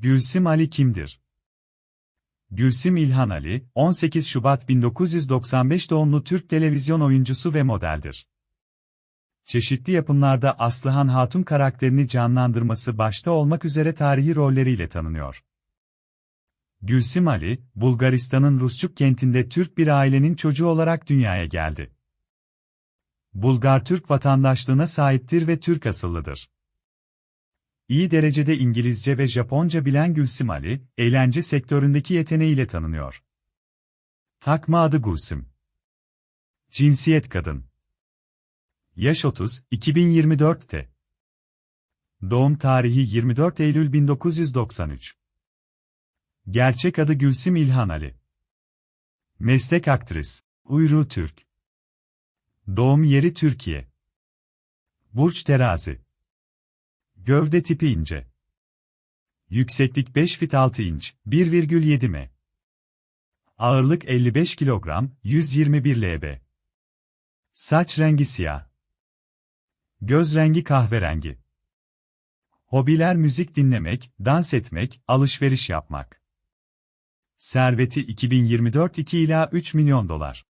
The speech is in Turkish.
Gülsim Ali kimdir? Gülsim İlhan Ali, 18 Şubat 1995 doğumlu Türk televizyon oyuncusu ve modeldir. Çeşitli yapımlarda Aslıhan Hatun karakterini canlandırması başta olmak üzere tarihi rolleriyle tanınıyor. Gülsim Ali, Bulgaristan'ın Rusçuk kentinde Türk bir ailenin çocuğu olarak dünyaya geldi. Bulgar Türk vatandaşlığına sahiptir ve Türk asıllıdır. İyi derecede İngilizce ve Japonca bilen Gülsim Ali, eğlence sektöründeki yeteneğiyle tanınıyor. Hakma adı Gülsüm. Cinsiyet kadın. Yaş 30, 2024'te. Doğum tarihi 24 Eylül 1993. Gerçek adı Gülsim İlhan Ali. Meslek aktris. Uyruğu Türk. Doğum yeri Türkiye. Burç terazi. Gövde tipi ince. Yükseklik 5 fit 6 inç, 1,7 m. Ağırlık 55 kilogram, 121 lb. Saç rengi siyah. Göz rengi kahverengi. Hobiler müzik dinlemek, dans etmek, alışveriş yapmak. Serveti 2024 2 ila 3 milyon dolar.